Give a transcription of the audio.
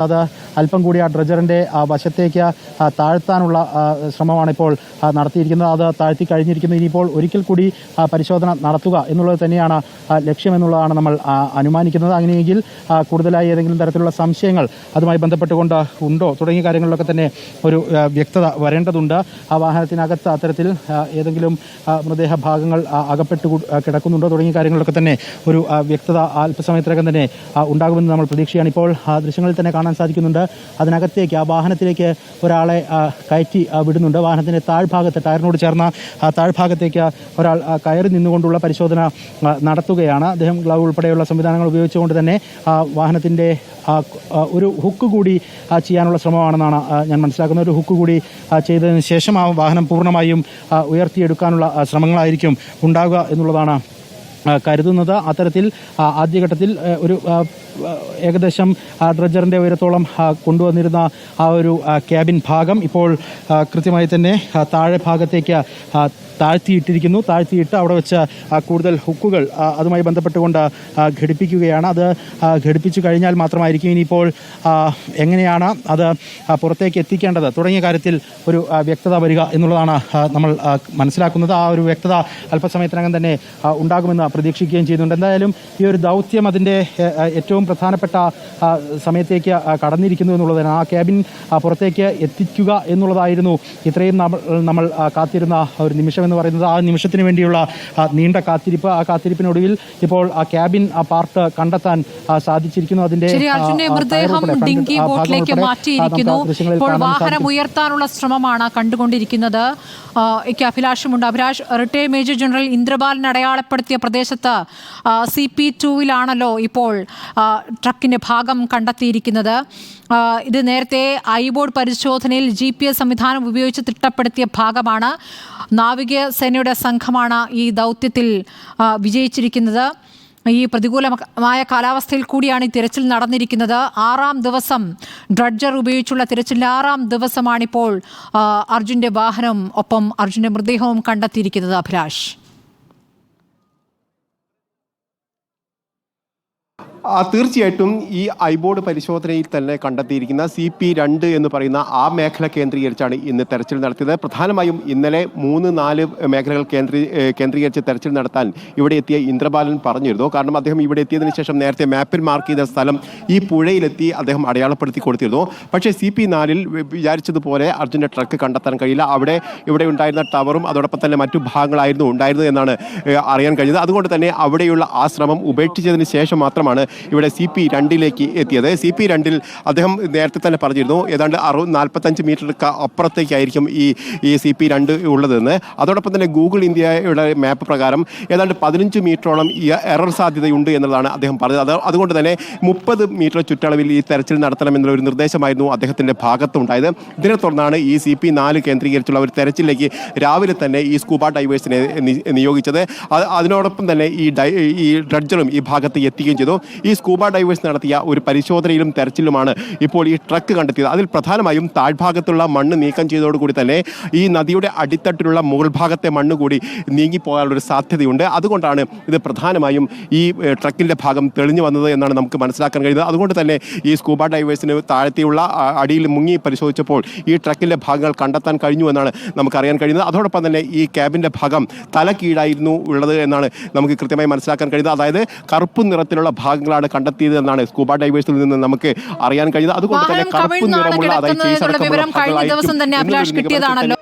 അത് അല്പം കൂടി ആ ഡ്രജറിന്റെ ആ വശത്തേക്ക് താഴ്ത്താനുള്ള ശ്രമമാണ് ഇപ്പോൾ നടത്തിയിരിക്കുന്നത്. അത് താഴ്ത്തി കഴിഞ്ഞിരിക്കുന്നു. ഇനിയിപ്പോൾ ഒരിക്കൽ കൂടി പരിശോധന നടത്തുക എന്നുള്ളത് തന്നെയാണ് ലക്ഷ്യമെന്നുള്ളതാണ് നമ്മൾ അനുമാനിക്കുന്നത്. അങ്ങനെയെങ്കിൽ കൂടുതലായി ഏതെങ്കിലും തരത്തിലുള്ള സംശയങ്ങൾ അതുമായി ബന്ധപ്പെട്ടുകൊണ്ട് ഉണ്ടോ? തുടങ്ങിയ കാര്യങ്ങളിലൊക്കെ തന്നെ ഒരു വ്യക്തത വരേണ്ടതുണ്ട്. ആ വാഹനത്തിനകത്ത് അത്തരത്തിൽ ഏതെങ്കിലും മൃതദേഹ ഭാഗങ്ങൾ അകപ്പെട്ടു കിടക്കുന്നുണ്ടോ? തുടങ്ങിയ കാര്യങ്ങളിലൊക്കെ തന്നെ ഒരു വ്യക്തത അല്പസമയത്തിനകം തന്നെ ഉണ്ടാകുമെന്ന് നമ്മൾ പ്രതീക്ഷയാണ് ഇപ്പോൾ ദൃശ്യങ്ങളിൽ തന്നെ കാണാൻ സാധിക്കുന്നുണ്ട്. അതിനകത്തേക്ക് ആ വാഹനത്തിലേക്ക് ഒരാളെ കയറ്റി വിടുന്നുണ്ട്. വാഹനത്തിന്റെ താഴ്ഭാഗത്ത് ടയറിനോട് ചേർന്ന താഴ്ഭാഗത്തേക്ക് ഒരാൾ കയറി നിന്നുകൊണ്ടുള്ള പരിശോധന നടത്തുകയാണ്. അദ്ദേഹം ഗ്ലൗ ഉൾപ്പെടെയുള്ള സംവിധാനങ്ങൾ ഉപയോഗിച്ചുകൊണ്ട് തന്നെ ആ, ഒരു ഹുക്ക് കൂടി ചെയ്യാനുള്ള ശ്രമമാണെന്നാണ് ഞാൻ മനസ്സിലാക്കുന്നത്. ഒരു ഹുക്ക് കൂടി ചെയ്തതിന് ശേഷം ആ വാഹനം പൂർണമായും ഉയർത്തിയെടുക്കാനുള്ള ശ്രമങ്ങളായിരിക്കും ഉണ്ടാകുക എന്നുള്ളതാണ് കരുതുന്നത്. അത്തരത്തിൽ ആദ്യഘട്ടത്തിൽ ഒരു ഏകദേശം ഡ്രജറിന്റെ ഉയരത്തോളം കൊണ്ടുവന്നിരുന്ന ആ ഒരു ക്യാബിൻ ഭാഗം ഇപ്പോൾ കൃത്യമായി തന്നെ താഴെ ഭാഗത്തേക്ക് താഴ്ത്തിയിട്ടിരിക്കുന്നു. താഴ്ത്തിയിട്ട് അവിടെ വെച്ച് കൂടുതൽ ഹുക്കുകൾ അതുമായി ബന്ധപ്പെട്ടുകൊണ്ട് ഘടിപ്പിക്കുകയാണ്. അത് ഘടിപ്പിച്ചു കഴിഞ്ഞാൽ മാത്രമായിരിക്കും ഇനിയിപ്പോൾ എങ്ങനെയാണ് അത് പുറത്തേക്ക് എത്തിക്കേണ്ടത്? തുടങ്ങിയ കാര്യത്തിൽ ഒരു വ്യക്തത വരിക എന്നുള്ളതാണ് നമ്മൾ മനസ്സിലാക്കുന്നത്. ആ ഒരു വ്യക്തത അല്പസമയത്തിനകം തന്നെ ഉണ്ടാകുമെന്ന് പ്രതീക്ഷിക്കുകയും ചെയ്യുന്നുണ്ട്. എന്തായാലും ഈ ഒരു ദൗത്യം അതിന്റെ ഏറ്റവും പ്രധാനപ്പെട്ട സമയത്തേക്ക് കടന്നിരിക്കുന്നു എന്നുള്ളതാണ്. ആ ക്യാബിൻ പുറത്തേക്ക് എത്തിക്കുക എന്നുള്ളതായിരുന്നു. ഇത്രയും നമ്മൾ നമ്മൾ കാത്തിരുന്ന ഒരു നിമിഷം എന്ന് പറയുന്നത് ആ നിമിഷത്തിന് വേണ്ടിയുള്ള നീണ്ട കാത്തിരിപ്പ് ആ കാത്തിരിപ്പിനൊടുവിൽ ഇപ്പോൾ ആ ക്യാബിൻ ആ പാർട്ട് കണ്ടെത്താൻ സാധിച്ചിരിക്കുന്നു. അതിന്റെ ഡിങ്കി ബോട്ടിലേക്ക് മാറ്റിയിരിക്കുന്നു. ഇപ്പോൾ വാഹനം ഉയർത്താനുള്ള ശ്രമമാണ് കണ്ടുകൊണ്ടിരിക്കുന്നത്. എനിക്ക് അഭിലാഷമുണ്ട് Abhilash retired major general Indrabalan അടയാളപ്പെടുത്തിയ പ്രദേശത്ത് സി പി ടുവിലാണല്ലോ ഇപ്പോൾ ട്രക്കിന്റെ ഭാഗം കണ്ടെത്തിയിരിക്കുന്നത്. ഇത് നേരത്തെ ഐബോർഡ് പരിശോധനയിൽ ജി പി എസ് സംവിധാനം ഉപയോഗിച്ച് തിട്ടപ്പെടുത്തിയ ഭാഗമാണ്. നാവിക സേനയുടെ സംഘമാണ് ഈ ദൗത്യത്തിൽ വിജയിച്ചിരിക്കുന്നത്. ഈ പ്രതികൂലമായ കാലാവസ്ഥയിൽ കൂടിയാണ് ഈ തിരച്ചിൽ നടന്നിരിക്കുന്നത്. ആറാം ദിവസം ഡ്രഡ്ജർ ഉപയോഗിച്ചുള്ള തിരച്ചിലിന്റെ ആറാം ദിവസമാണിപ്പോൾ അർജുന്റെ വാഹനം ഒപ്പം അർജുന്റെ മൃതദേഹവും കണ്ടെത്തിയിരിക്കുന്നത് അഭിലാഷ്. തീർച്ചയായിട്ടും ഈ ഐബോർഡ് പരിശോധനയിൽ തന്നെ കണ്ടെത്തിയിരിക്കുന്ന സി പി രണ്ട് എന്ന് പറയുന്ന ആ മേഖല കേന്ദ്രീകരിച്ചാണ് ഇന്ന് തെരച്ചിൽ നടത്തിയത്. പ്രധാനമായും ഇന്നലെ മൂന്ന് നാല് മേഖലകൾ കേന്ദ്രീ കേന്ദ്രീകരിച്ച് തെരച്ചിൽ നടത്താൻ ഇവിടെ എത്തിയ ഇന്ദ്രബാലൻ പറഞ്ഞിരുന്നു. കാരണം അദ്ദേഹം ഇവിടെ എത്തിയതിനു ശേഷം നേരത്തെ മാപ്പിൽ മാർക്ക് ചെയ്ത സ്ഥലം ഈ പുഴയിലെത്തി അദ്ദേഹം അടയാളപ്പെടുത്തി കൊടുത്തിരുന്നു. പക്ഷേ സി പി നാലിൽ വിചാരിച്ചതുപോലെ അർജുന്റെ ട്രക്ക് കണ്ടെത്താൻ കഴിയില്ല. അവിടെ ഇവിടെ ഉണ്ടായിരുന്ന ടവറും അതോടൊപ്പം തന്നെ മറ്റു ഭാഗങ്ങളായിരുന്നു ഉണ്ടായിരുന്നത് എന്നാണ് അറിയാൻ കഴിഞ്ഞത്. അതുകൊണ്ട് തന്നെ അവിടെയുള്ള ആശ്രമം ശ്രമം ഉപേക്ഷിച്ചതിന് ശേഷം മാത്രമാണ് ഇവിടെ സി പി രണ്ടിലേക്ക് എത്തിയത്. സി പി രണ്ടിൽ അദ്ദേഹം നേരത്തെ തന്നെ പറഞ്ഞിരുന്നു ഏതാണ്ട് അറു നാൽപ്പത്തഞ്ച് മീറ്റർ അപ്പുറത്തേക്കായിരിക്കും ഈ ഈ സി പി രണ്ട് ഉള്ളതെന്ന്. അതോടൊപ്പം തന്നെ ഗൂഗിൾ ഇന്ത്യയുടെ മാപ്പ് പ്രകാരം ഏതാണ്ട് പതിനഞ്ച് മീറ്ററോളം ഈ എറർ സാധ്യതയുണ്ട് എന്നുള്ളതാണ് അദ്ദേഹം പറഞ്ഞത്. അത് അതുകൊണ്ട് തന്നെ മുപ്പത് മീറ്റർ ചുറ്റളവിൽ ഈ തെരച്ചിൽ നടത്തണമെന്നുള്ള ഒരു നിർദ്ദേശമായിരുന്നു അദ്ദേഹത്തിന്റെ ഭാഗത്തുണ്ടായത്. ഇതിനെ തുടർന്നാണ് ഈ സി പി നാല് കേന്ദ്രീകരിച്ചുള്ള ഒരു തെരച്ചിലേക്ക് രാവിലെ തന്നെ ഈ സ്കൂബ ഡൈവേഴ്സിനെ നിയോഗിച്ചത്. അതിനോടൊപ്പം തന്നെ ഈ ഡൈ ഈ ഡ്രഡ്ജറും ഈ ഭാഗത്ത് എത്തുകയും ചെയ്തു. ഈ സ്കൂബ ഡൈവേഴ്സ് നടത്തിയ ഒരു പരിശോധനയിലും തെരച്ചിലുമാണ് ഇപ്പോൾ ഈ ട്രക്ക് കണ്ടെത്തിയത്. അതിൽ പ്രധാനമായും താഴ്ഭാഗത്തുള്ള മണ്ണ് നീക്കം ചെയ്തതോടുകൂടി തന്നെ ഈ നദിയുടെ അടിത്തട്ടിലുള്ള മുകൾ ഭാഗത്തെ മണ്ണ് കൂടി നീങ്ങിപ്പോകാനുള്ളൊരു സാധ്യതയുണ്ട്. അതുകൊണ്ടാണ് ഇത് പ്രധാനമായും ഈ ട്രക്കിന്റെ ഭാഗം തെളിഞ്ഞു വന്നത് എന്നാണ് നമുക്ക് മനസ്സിലാക്കാൻ കഴിയുന്നത്. അതുകൊണ്ട് തന്നെ ഈ സ്കൂബ ഡൈവേഴ്സിന് താഴത്തെയുള്ള അടിയിൽ മുങ്ങി പരിശോധിച്ചപ്പോൾ ഈ ട്രക്കിന്റെ ഭാഗങ്ങൾ കണ്ടെത്താൻ കഴിഞ്ഞു എന്നാണ് നമുക്കറിയാൻ കഴിയുന്നത്. അതോടൊപ്പം തന്നെ ഈ ക്യാബിന്റെ ഭാഗം തല കീഴായിരുന്നു ഉള്ളത് എന്നാണ് നമുക്ക് കൃത്യമായി മനസ്സിലാക്കാൻ കഴിയുന്നത്. അതായത് കറുപ്പ് നിറത്തിലുള്ള ഭാഗങ്ങളാണ് കണ്ടെത്തിയത് എന്നാണ് സ്കൂബ ഡൈവേഴ്സിൽ നിന്ന് നമുക്ക് അറിയാൻ കഴിയുന്നത്. അതുകൊണ്ട് തന്നെ കറുപ്പ് നിറമുള്ള അതായത് കഴിഞ്ഞ ദിവസം തന്നെ അഭിലാഷ് കിട്ടിയതാണല്ലോ.